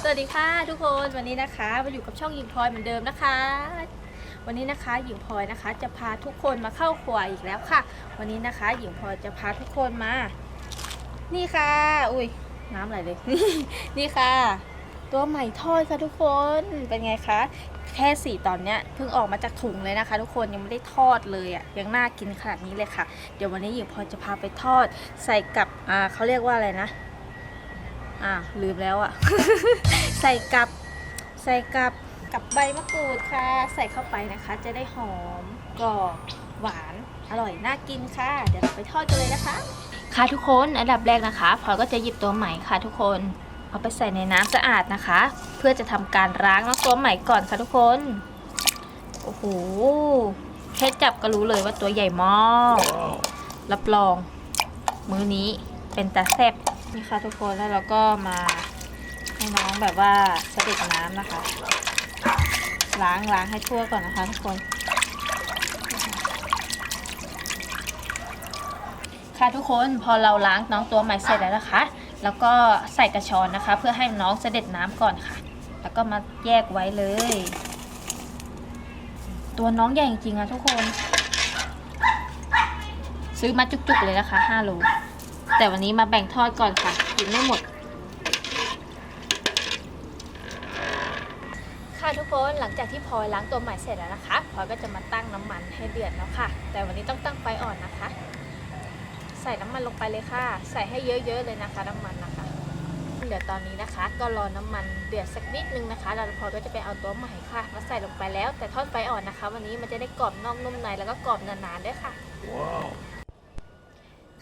สวัสดีค่ะทุกคนวันนี้นะคะมาอยู่กับช่องหญิงพลอยเหมือนเดิมนะคะ วันนี้นะคะหญิงพลอยนะคะ จะพาทุกคนมาเข้าครัวอีกแล้วค่ะ วันนี้นะคะ หญิงพลอยจะพาทุกคนมา นี่ค่ะ อุ้ยน้ำไหลเลย นี่ค่ะ ตัวใหม่ทอดค่ะทุกคนเป็นไงคะแค่สี่ตอนเนี้ยเพิ่งออกมาจากถุงเลยนะคะ ทุกคนยังไม่ได้ทอดเลยอะ่ะยังน่ากินขนาดนี้เลยค่ะ เดี๋ยววันนี้หญิงพลอยจะพาไปทอดใส่กับอ่าเขาเรียกว่าอะไรนะ อ่าลืมแล้วอะ ใส่กับใส่กับกับใบมะกรูดค่ะ ใส่เข้าไปนะคะ จะได้หอมกรอบหวานอร่อยน่ากินค่ะ เดี๋ยวเราไปทอดกันเลยนะคะ ค่ะทุกคนอันดับแรกนะคะพลอยก็จะหยิบตัวใหม่ค่ะทุกคนเอาไปใส่ในน้ำสะอาดนะคะ เพื่อจะทำการล้างน้ำตัวใหม่ก่อนค่ะทุกคนโอ้โหแค่จับก็รู้เลยว่าตัวใหญ่มากรับรอง มื้อนี้เป็นตาแซบ นี่ค่ะทุกคนแล้วเราก็มาให้น้องแบบว่าเสด็จน้ำนะคะ ล้างล้างให้ทั่วก่อนนะคะทุกคนค่ะทุกคนพอเราล้างน้องตัวใหม่เสร็จแล้วนะคะ แล้วก็ใส่กระชอนนะคะ เพื่อให้น้องเสด็จน้ำก่อนค่ะ แล้วก็มาแยกไว้เลย ตัวน้องใหญ่จริงๆอะทุกคน ซื้อมาจุกๆเลยนะคะ5โล แต่วันนี้มาแบ่งทอดก่อนค่ะ กินไม่หมด ค่ะทุกคนหลังจากที่พลอยล้างตัวใหม่เสร็จแล้วนะคะพลอยก็จะมาตั้งน้ำมันให้เดือดแล้วค่ะ แต่วันนี้ต้องตั้งไฟอ่อนนะคะ ใส่น้ำมันลงไปเลยค่ะ ใส่ให้เยอะๆเลยนะคะ น้ำมันนะคะเดี๋ยวตอนนี้นะคะ ก็รอน้ำมันเดือดสักนิดนึงนะคะแล้วพลอยก็จะไปเอาตัวใหม่ค่ะ มาใส่ลงไปแล้วแต่ทอดไฟอ่อนนะคะ วันนี้มันจะได้กรอบนอกนุ่มในแล้วก็กรอบนานๆด้วยค่ะ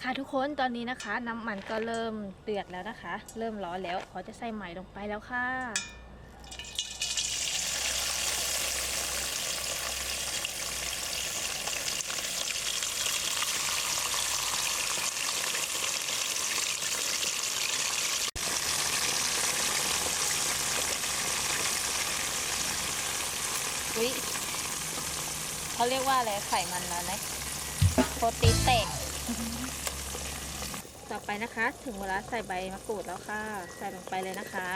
ค่ะทุกคนตอนนี้นะคะ น้ำมันก็เริ่มเดือดแล้วนะคะ เริ่มร้อนแล้วขอจะใส่ใหม่ลงไปแล้วค่ะ อุ๊ยเขาเรียกว่าอะไรไขมันแล้วนะโปรตีนแตก ต่อไปนะคะ ถึงเวลาใส่ใบมะกรูดแล้วค่ะ ใส่ลงไปเลยนะคะ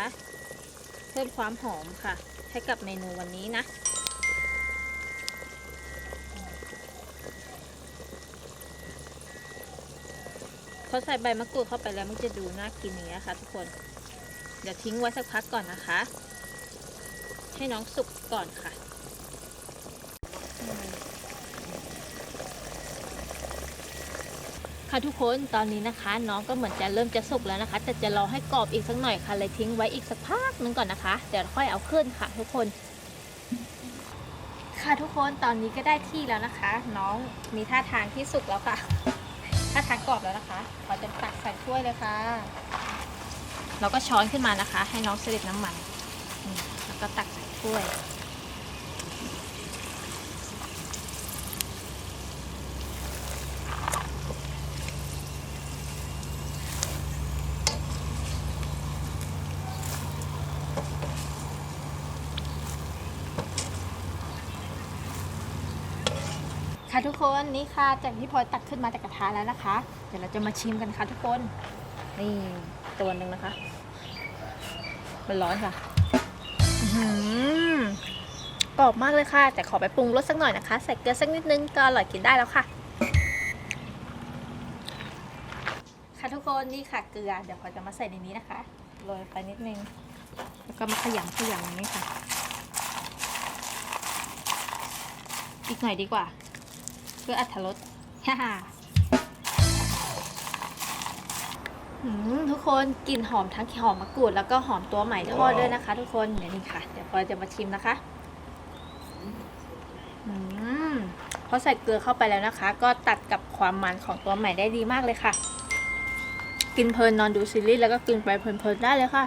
เพิ่มความหอมค่ะ ให้กับเมนูวันนี้นะพอใส่ใบมะกรูดเข้าไปแล้วมันจะดูน่ากินอย่างนี้ยค่ะทุกคน เดี๋ยวทิ้งไว้สักพักก่อนนะคะ ให้น้องสุกก่อนค่ะ ค่ะทุกคนตอนนี้นะคะ น้องก็เหมือนจะเริ่มจะสุกแล้วนะคะ แต่จะรอให้กรอบอีกสักหน่อยค่ะเลยทิ้งไว้อีกสักพักนึงก่อนนะคะเดี๋ยวค่อยเอาขึ้นค่ะ ทุกคน ค่ะทุกคนตอนนี้ก็ได้ที่แล้วนะคะ น้องมีท่าทางที่สุกแล้วค่ะท่าทางกรอบแล้วนะคะเราจะตักใส่ถ้วยเลยค่ะเราก็ช้อนขึ้นมานะคะ ให้น้องเสด็จน้ำมัน แล้วก็ตักใส่ถ้วย ค่ะทุกคนนี่ค่ะจากที่พลอยตักขึ้นมาจากกระทะแล้วนะคะ เดี๋ยวเราจะมาชิมกันค่ะทุกคนนี่ตัวหนึ่งนะคะ มันร้อนค่ะหือกรอบมากเลยค่ะ แต่ขอไปปรุงรสสักหน่อยนะคะ ใส่เกลือสักนิดนึงก็อร่อยกินได้แล้วค่ะ ค่ะทุกคนนี่ค่ะเกลือ เดี๋ยวพลอยจะมาใส่ในนี้นะคะโรยไปนิดนึง แล้วก็มาขยำขยำอย่างนี้ค่ะ อีกหน่อยดีกว่า เพื่ออัตรสฮ่าฮ่าหืมทุกคนกลิ่นหอมทั้งหอมมะกรูดแล้วก็หอมตัวใหม่ทอดด้วยนะคะ ทุกคนเดี๋ยวนี้ค่ะ เดี๋ยวพลอยจะมาชิมนะคะอืมพอใส่เกลือเข้าไปแล้วนะคะ ก็ตัดกับความมันของตัวใหม่ได้ดีมากเลยค่ะ กินเพลินนอนดูซีรีส์แล้วก็กินไปเพลินๆได้เลยค่ะ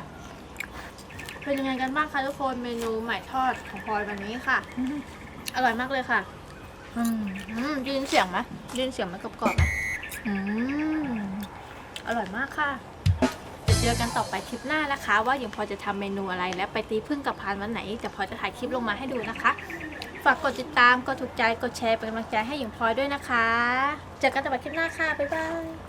เป็นยังไงกันบ้างคะทุกคนเมนูใหม่ทอดของพลอยวันนี้ค่ะ อร่อยมากเลยค่ะ อืมอืมได้ยินเสียงไหมได้ยินเสียงไหมกรอบๆไหมอืมอร่อยมากค่ะเดี๋ยวเจอกันต่อไปคลิปหน้านะคะ ว่ายังพอจะทำเมนูอะไรและไปตีพึ่งกับพานวันไหนจะพอจะถ่ายคลิปลงมาให้ดูนะคะ ฝากกดติดตาม กดถูกใจ กดแชร์เป็นกำลังใจให้หญิงพลอยด้วยนะคะ เจอกันต่อไปคลิปหน้าค่ะ บ๊ายบาย